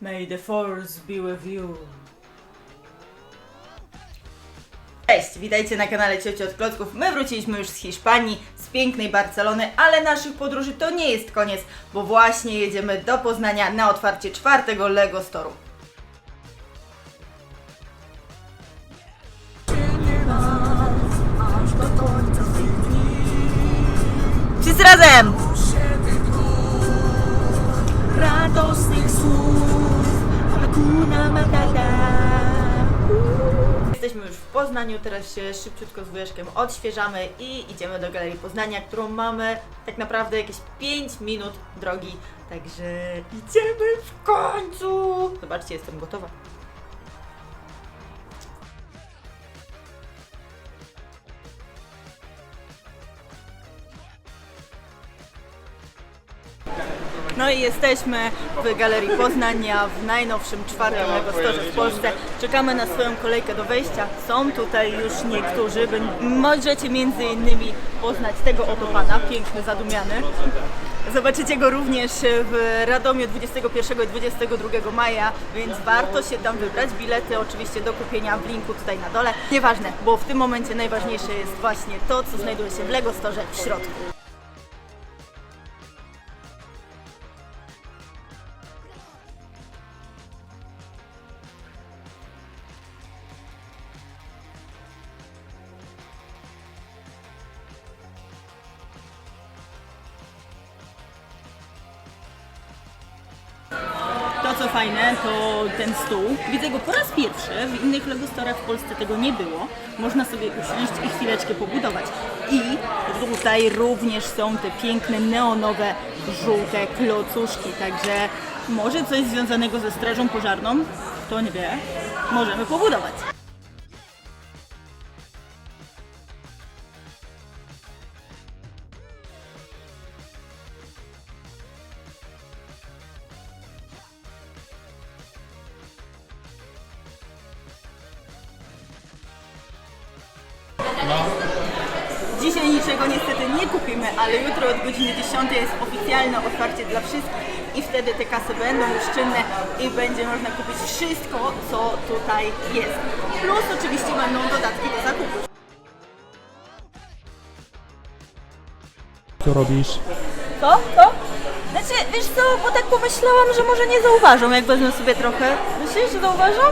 May the force be with you. Cześć, witajcie na kanale Cioci od Klocków. My wróciliśmy już z Hiszpanii, z pięknej Barcelony, ale naszych podróży to nie jest koniec, bo właśnie jedziemy do Poznania na otwarcie czwartego Lego Storu. Wszyscy razem! radosnych słów Hakuna Matata Jesteśmy już w Poznaniu, teraz się szybciutko z wujaszkiem odświeżamy i idziemy do Galerii Poznania, którą mamy tak naprawdę jakieś 5 minut drogi, także idziemy w końcu! Zobaczcie, jestem gotowa. No i jesteśmy w Galerii Poznania w najnowszym czwartym Lego Store w Polsce. Czekamy na swoją kolejkę do wejścia. Są tutaj już niektórzy. Możecie między innymi poznać tego oto pana, piękny, zadumiany. Zobaczycie go również w Radomiu 21 i 22 maja, więc warto się tam wybrać. Bilety oczywiście do kupienia w linku tutaj na dole. Nieważne, bo w tym momencie najważniejsze jest właśnie to, co znajduje się w Lego Store w środku. Co fajne, to ten stół. Widzę go po raz pierwszy. W innych Lego Store'ach w Polsce tego nie było. Można sobie usiąść i chwileczkę pobudować. I tutaj również są te piękne neonowe, żółte klocuszki. Także może coś związanego ze strażą pożarną, kto nie wie, możemy pobudować. Dzisiaj niczego niestety nie kupimy, ale jutro od godziny 10 jest oficjalne otwarcie dla wszystkich i wtedy te kasy będą już czynne i będzie można kupić wszystko, co tutaj jest. Plus oczywiście będą dodatki do zakupu. Co robisz? Co? Co? Znaczy, wiesz co, bo tak pomyślałam, że może nie zauważą, jak wezmę sobie trochę. Myślisz, że zauważą?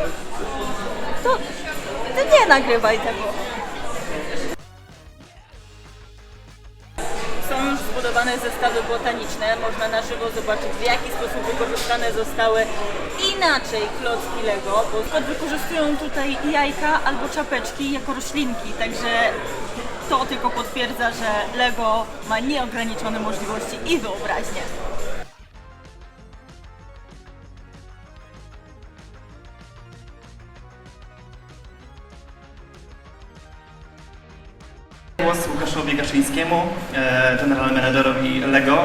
To, to nie nagrywaj tego. Zbudowane zestawy botaniczne. Można na żywo zobaczyć, w jaki sposób wykorzystane zostały inaczej klocki Lego, bo wykorzystują tutaj jajka albo czapeczki jako roślinki, także to tylko potwierdza, że Lego ma nieograniczone możliwości i wyobraźnię. Głos Łukaszowi Gaszyńskiemu, e, general managerowi LEGO,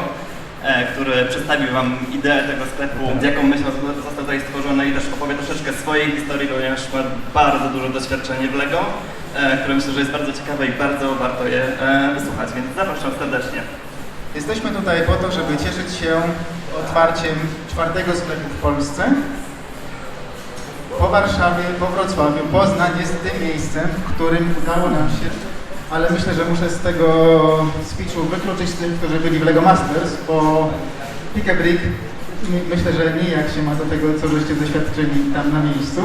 e, który przedstawił Wam ideę tego sklepu, z jaką myślą został tutaj stworzony i też opowie troszeczkę swojej historii, ponieważ ma bardzo duże doświadczenie w LEGO, e, które myślę, że jest bardzo ciekawe i bardzo warto je wysłuchać, więc zapraszam serdecznie. Jesteśmy tutaj po to, żeby cieszyć się otwarciem czwartego sklepu w Polsce. Po Warszawie, po Wrocławiu, Poznań jest tym miejscem, w którym udało nam się, ale myślę, że muszę z tego speechu wykluczyć tych, którzy byli w Lego Masters, bo Pick a Brick my- myślę, że nijak się ma do tego, co żeście doświadczyli tam na miejscu.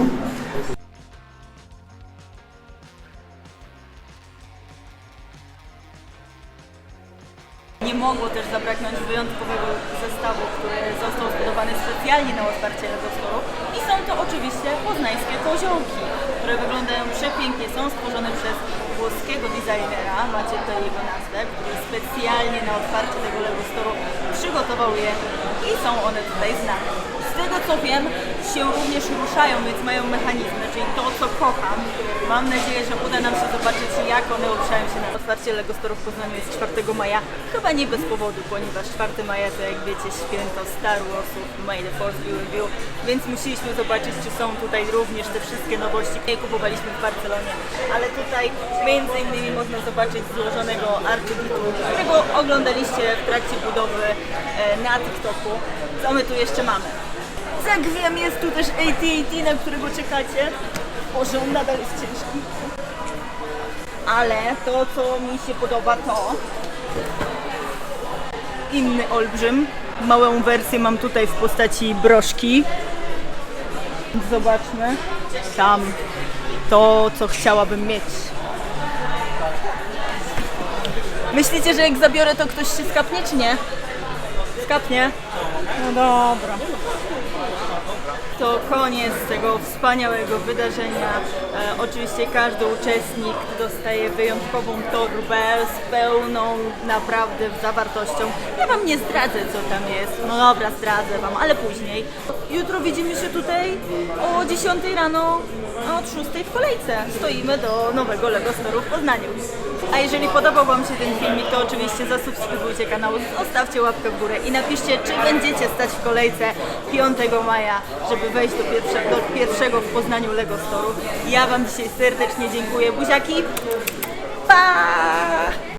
Nie mogło też zabraknąć wyjątkowego zestawu, który został zbudowany specjalnie na otwarcie Lego Store'u. I są to oczywiście poznańskie koziołki, które wyglądają przepięknie. Są stworzone przez włoskiego designera, macie tutaj jego nazwę, który specjalnie na otwarcie tego Lego Store'u przygotował je i są one tutaj z nami. Z tego co wiem, się również ruszają, więc mają mechanizmy, czyli to co kocham. Mam nadzieję, że uda nam się zobaczyć jak one ruszają się na otwarcie Lego Store w Poznaniu jest 4 maja. Chyba nie bez powodu, ponieważ 4 maja to jak wiecie święto Star Warsów, May the Force be with you, więc musieliśmy zobaczyć czy są tutaj również te wszystkie nowości, które kupowaliśmy w Barcelonie. Ale tutaj między innymi można zobaczyć złożonego R2D2, którego oglądaliście w trakcie budowy e, na TikToku. Co my tu jeszcze mamy? Jak wiem, jest tu też AT&T, na którego czekacie. Boże, on nadal jest ciężki. Ale to, co mi się podoba, to inny olbrzym. Małą wersję mam tutaj w postaci broszki. Zobaczmy. Tam to, co chciałabym mieć. Myślicie, że jak zabiorę, to ktoś się skapnie, czy nie? Skapnie? No dobra. To koniec tego wspaniałego wydarzenia. E, oczywiście każdy uczestnik dostaje wyjątkową torbę z pełną naprawdę zawartością. Ja wam nie zdradzę co tam jest. No dobra, zdradzę wam, ale później. Jutro widzimy się tutaj o 10 rano, a od 6 w kolejce. Stoimy do nowego Lego Store'u w Poznaniu. A jeżeli podobał wam się ten filmik, to oczywiście zasubskrybujcie kanał, zostawcie łapkę w górę i napiszcie, czy będziecie stać w kolejce 5 maja, żeby wejść do, pierwsze, do pierwszego w Poznaniu Lego Store'u. Ja wam dzisiaj serdecznie dziękuję. Buziaki! Pa!